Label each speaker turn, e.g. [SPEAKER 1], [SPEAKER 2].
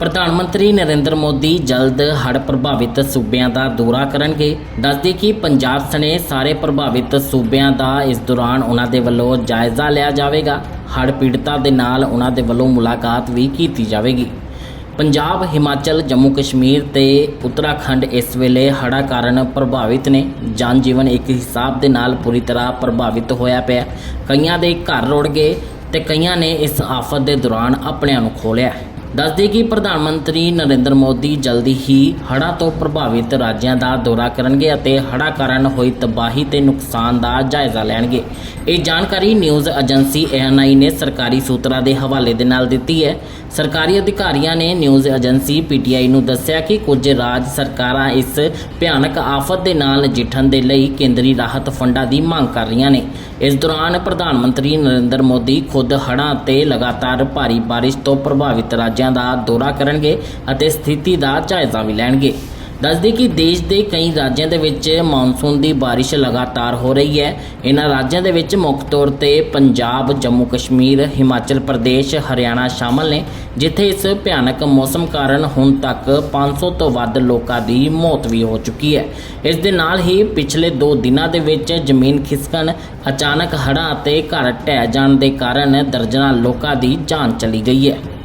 [SPEAKER 1] ਪ੍ਰਧਾਨ ਮੰਤਰੀ ਨਰਿੰਦਰ ਮੋਦੀ ਜਲਦ ਹੜ੍ਹ ਪ੍ਰਭਾਵਿਤ ਸੂਬਿਆਂ ਦਾ ਦੌਰਾ ਕਰਨਗੇ। ਦੱਸਦੇ ਕਿ ਪੰਜਾਬ ਸਣੇ ਸਾਰੇ ਪ੍ਰਭਾਵਿਤ ਸੂਬਿਆਂ ਦਾ ਇਸ ਦੌਰਾਨ ਉਹਨਾਂ ਦੇ ਵੱਲੋਂ ਜਾਇਜ਼ਾ ਲਿਆ ਜਾਵੇਗਾ। ਹੜ੍ਹ ਪੀੜਤਾਂ ਦੇ ਨਾਲ ਉਹਨਾਂ ਦੇ ਵੱਲੋਂ ਮੁਲਾਕਾਤ ਵੀ ਕੀਤੀ ਜਾਵੇਗੀ। ਪੰਜਾਬ, ਹਿਮਾਚਲ, ਜੰਮੂ ਕਸ਼ਮੀਰ ਤੇ ਉੱਤਰਾਖੰਡ ਇਸ ਵੇਲੇ ਹੜ੍ਹਾਂ ਕਾਰਨ ਪ੍ਰਭਾਵਿਤ ਨੇ। ਜਨ ਜੀਵਨ ਇੱਕ ਹਿਸਾਬ ਦੇ ਨਾਲ ਪੂਰੀ ਤਰ੍ਹਾਂ ਪ੍ਰਭਾਵਿਤ ਹੋਇਆ ਪਿਆ। ਕਈਆਂ ਦੇ ਘਰ ਰੁੜ ਗਏ ਤੇ ਕਈਆਂ ਨੇ ਇਸ ਆਫਤ ਦੇ ਦੌਰਾਨ ਆਪਣਿਆਂ ਨੂੰ ਖੋਲਿਆ ਦੱਸਦੇ ਕਿ ਪ੍ਰਧਾਨ ਮੰਤਰੀ ਨਰਿੰਦਰ ਮੋਦੀ ਜਲਦੀ ਹੀ ਹੜ੍ਹਾਂ ਤੋਂ ਪ੍ਰਭਾਵਿਤ ਰਾਜਾਂ ਦਾ ਦੌਰਾ ਕਰਨਗੇ ਅਤੇ ਹੜ੍ਹਾਂ ਕਾਰਨ ਹੋਈ ਤਬਾਹੀ ਤੇ ਨੁਕਸਾਨ ਦਾ ਜਾਇਜ਼ਾ ਲੈਣਗੇ। ਇਹ ਜਾਣਕਾਰੀ ਨਿਊਜ਼ ਏਜੰਸੀ ANI ਨੇ ਸਰਕਾਰੀ ਸੂਤਰਾਂ ਦੇ ਹਵਾਲੇ ਦੇ ਨਾਲ ਦਿੱਤੀ ਹੈ। ਸਰਕਾਰੀ ਅਧਿਕਾਰੀਆਂ ਨੇ ਨਿਊਜ਼ ਏਜੰਸੀ PTI ਨੂੰ ਦੱਸਿਆ ਕਿ ਕੁਝ ਰਾਜ ਸਰਕਾਰਾਂ ਇਸ ਭਿਆਨਕ ਆਫਤ ਦੇ ਨਾਲ ਨਜਿੱਠਣ ਦੇ ਲਈ ਕੇਂਦਰੀ ਰਾਹਤ ਫੰਡਾਂ ਦੀ ਮੰਗ ਕਰ ਰਹੀਆਂ ਨੇ। ਇਸ ਦੌਰਾਨ ਪ੍ਰਧਾਨ ਮੰਤਰੀ ਨਰਿੰਦਰ ਮੋਦੀ ਖੁਦ ਹੜ੍ਹਾਂ ਤੇ ਲਗਾਤਾਰ ਭਾਰੀ ਬਾਰਿਸ਼ ਤੋਂ ਪ੍ਰਭਾਵਿਤ ਰਾਜਾਂ ਦਾ ਦੌਰਾ ਕਰਨਗੇ ਅਤੇ ਸਥਿਤੀ ਦਾ ਜਾਇਜ਼ਾ ਵੀ ਲੈਣਗੇ। ਦੱਸਦੇ ਕਿ ਦੇਸ਼ ਦੇ ਕਈ ਰਾਜਾਂ ਦੇ ਵਿੱਚ ਮੌਨਸੂਨ ਦੀ ਬਾਰਿਸ਼ ਲਗਾਤਾਰ ਹੋ ਰਹੀ ਹੈ। ਇਹਨਾਂ ਰਾਜਾਂ ਦੇ ਵਿੱਚ ਮੁੱਖ ਤੌਰ ਤੇ ਪੰਜਾਬ, ਜੰਮੂ ਕਸ਼ਮੀਰ, ਹਿਮਾਚਲ ਪ੍ਰਦੇਸ਼, ਹਰਿਆਣਾ ਸ਼ਾਮਲ ਨੇ, ਜਿੱਥੇ ਇਸ ਭਿਆਨਕ ਮੌਸਮ ਕਾਰਨ ਹੁਣ ਤੱਕ 500 ਤੋਂ ਵੱਧ ਲੋਕਾਂ ਦੀ ਮੌਤ ਵੀ ਹੋ ਚੁੱਕੀ ਹੈ। ਇਸ ਦੇ ਨਾਲ ਹੀ ਪਿਛਲੇ 2 ਦਿਨਾਂ ਦੇ ਵਿੱਚ ਜ਼ਮੀਨ ਖਿਸਕਣ, ਅਚਾਨਕ ਹੜ੍ਹਾਂ ਅਤੇ ਘਰ ਢਹਿ ਜਾਣ ਦੇ ਕਾਰਨ ਦਰਜਨਾਂ ਲੋਕਾਂ ਦੀ ਜਾਨ ਚਲੀ ਗਈ ਹੈ।